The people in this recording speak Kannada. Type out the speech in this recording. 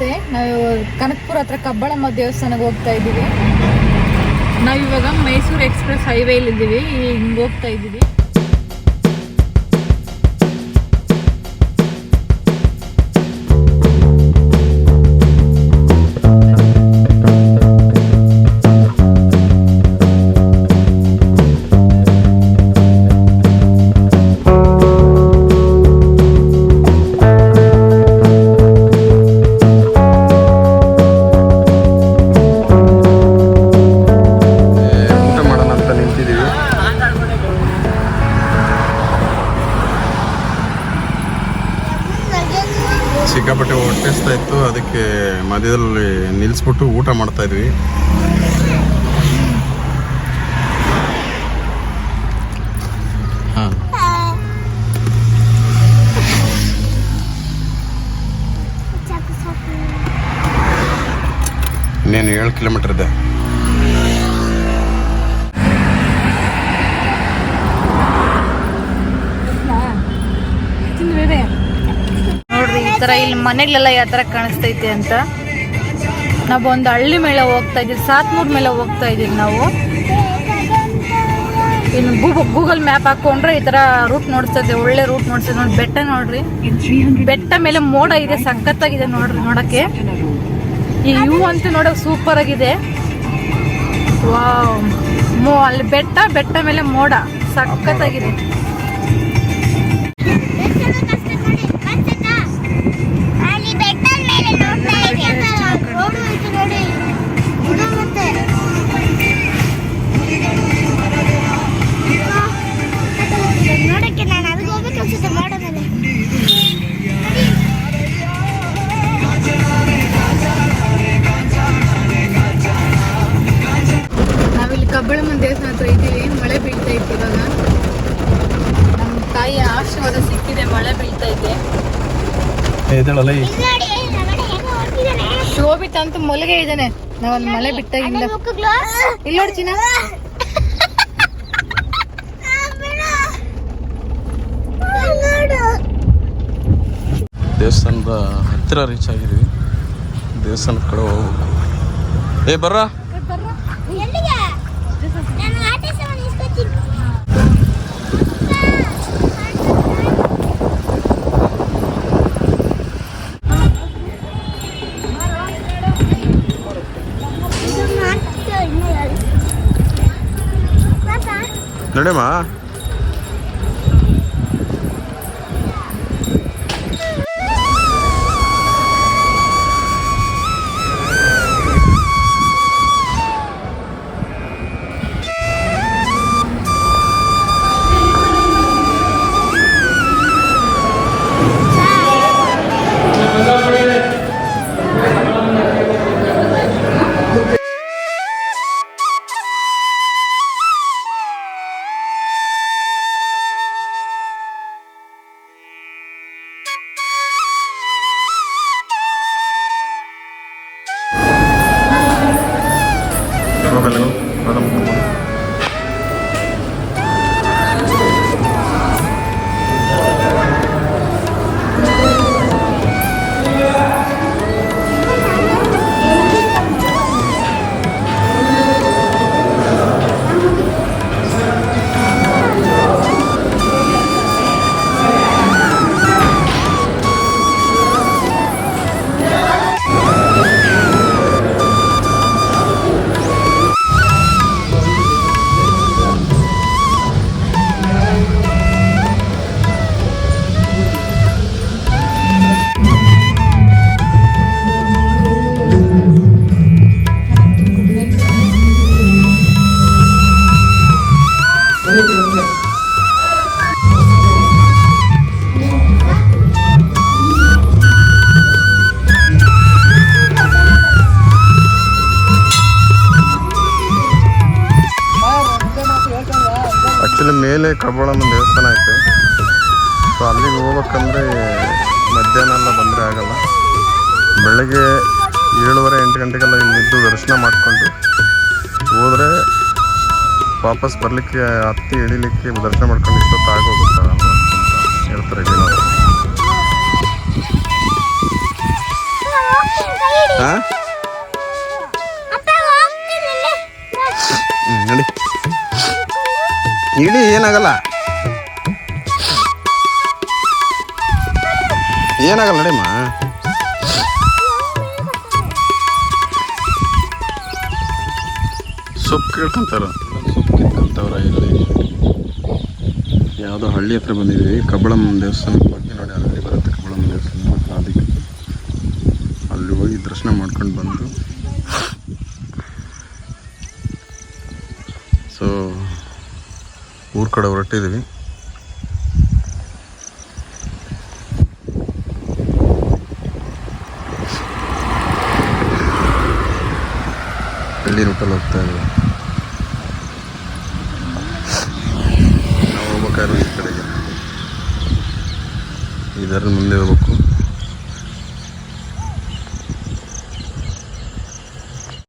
ನಮಸ್ತೆ. ನಾವು ಕನಕ್ಪುರ ಹತ್ರ ಕಬ್ಬಳಮ್ಮ ದೇವಸ್ಥಾನಕ್ಕೆ ಹೋಗ್ತಾ ಇದ್ದೀವಿ. ನಾವಿವಾಗ ಮೈಸೂರು ಎಕ್ಸ್ಪ್ರೆಸ್ ಹೈವೇಲಿ ಇದ್ದೀವಿ ಹಿಂಗೆ ಹೋಗ್ತಾ ಇದ್ದೀವಿ. ಸಿಕ್ಕಾಪಟ್ಟೆ ಹೊಟ್ಟೆಸ್ತಾ ಇತ್ತು. ಅದಕ್ಕೆ ಮಧ್ಯದಲ್ಲಿ ನಿಲ್ಲಿಸ್ಬಿಟ್ಟು ಊಟ ಮಾಡ್ತಾ ಇದ್ವಿ. ಇನ್ನೇನು ಏಳು ಕಿಲೋಮೀಟರ್ ಇದೆ. ತರ ಇಲ್ಲಿ ಮನೆಗಳೆಲ್ಲ ಯಾವ ಥರ ಕಾಣಿಸ್ತೈತೆ ಅಂತ. ನಾವು ಒಂದು ಹಳ್ಳಿ ಮೇಲೆ ಹೋಗ್ತಾ ಇದೀವಿ ಸಾತ್ಮೂರ್ ಮೇಲೆ ಹೋಗ್ತಾ ಇದೀವಿ ನಾವು. ಇನ್ನು ಗೂಗಲ್ ಮ್ಯಾಪ್ ಹಾಕೊಂಡ್ರೆ ಈ ತರ ರೂಟ್ ನೋಡ್ತದೆ ಒಳ್ಳೆ ರೂಟ್ ನೋಡ್ತದೆ ನೋಡಿ, ಬೆಟ್ಟ ನೋಡ್ರಿ. ಬೆಟ್ಟ ಮೇಲೆ ಮೋಡ ಇದೆ, ಸಖತ್ತಾಗಿದೆ ನೋಡ್ರಿ ನೋಡಕ್ಕೆ ಈ ಯು ಅಂತೂ ನೋಡಕ್ ಸೂಪರ್ ಆಗಿದೆ. ವಾವ್ ಅಲ್ಲಿ ಬೆಟ್ಟ ಬೆಟ್ಟ ಮೇಲೆ ಮೋಡ, ಸಖತ್ತಾಗಿದೆ. ಮಳೆ ಬೀಳ್ತಾ ಇದೆ. ಶೋಭಿತ ಅಂತ ಮಲಗೆ ಇದ್ದಾನೆ. ನಾವಲ್ಲಿ ಮಳೆ ಬಿಟ್ಟಾಗಿಂದ. ಇಲ್ಲ ಮುಖ ಗ್ಲಾಸ್ ಇಲ್ಲಿ ನೋಡ್ತೀನ ದೇವಸ್ಥಾನದ ಹತ್ತಿರ ರೀಚ್ ಆಗಿದ್ವಿ ದೇವಸ್ಥಾನದ ಕಡೆ ಹೋಗ್ಬೇಕು. ಏ ಬರ್ರ. 哪的嘛？novela, não. ಮೇಲೆ ಕಬ್ಬಳಮ್ಮನ ದೇವಸ್ಥಾನ ಐತೆ. ಸೊ ಅಲ್ಲಿಗೆ ಹೋಗ್ಬೇಕಂದ್ರೆ ಮಧ್ಯಾಹ್ನ ಎಲ್ಲ ಬಂದರೆ ಆಗಲ್ಲ. ಬೆಳಗ್ಗೆ ಏಳುವರೆ, ಎಂಟು ಗಂಟೆಗೆಲ್ಲ ಇಲ್ಲಿದ್ದು ದರ್ಶನ ಮಾಡಿಕೊಂಡು ಹೋದರೆ ವಾಪಸ್ ಬರಲಿಕ್ಕೆ, ಹತ್ತಿ ಇಳಿಲಿಕ್ಕೆ ದರ್ಶನ ಮಾಡ್ಕೊಂಡು ಇಷ್ಟೊತ್ತು ಆಗೋಗುತ್ತೆ ಅಲ್ವಾ ಅಂತ ಹೇಳ್ತಾರೆ ಹಾ ಇಳಿ ಏನಾಗಲ್ಲ. ಏನಾಗಲ್ಲ ನಡಿಮ್ಮ ಸೊಪ್ಪು ಕೇಳ್ಕೊಂತಾರ. ಸೊಪ್ಪು ಕಿತ್ಕೊಂತವ್ರ ಇಲ್ಲಿ. ಯಾವುದೋ ಹಳ್ಳಿ ಹತ್ರ ಬಂದಿದ್ವಿ ಕಬ್ಬಳಮ್ಮ ದೇವಸ್ಥಾನಕ್ಕೆ ಬಗ್ಗೆ ನೋಡಿ, ಅಲ್ಲಿ ಬರುತ್ತೆ ಕಬ್ಬಳಮ್ಮ ದೇವಸ್ಥಾನ. ಅದಕ್ಕೆ ಅಲ್ಲಿ ಹೋಗಿ ದರ್ಶನ ಮಾಡ್ಕೊಂಡು ಬಂದು ಊರ ಕಡೆ ಹೊರಟಿದ್ದೀವಿ. ಹಳ್ಳಿ ರೂಟಲ್ಲಿ ಹೋಗ್ತಾ ಇದ್ದೀವಿ ನಾವು ಹೋಗ್ಬೇಕಾದ್ರೆ ಈ ಕಡೆಗೆ. ಇದರ ಮುಂದೆ ಹೋಗ್ಬೇಕು.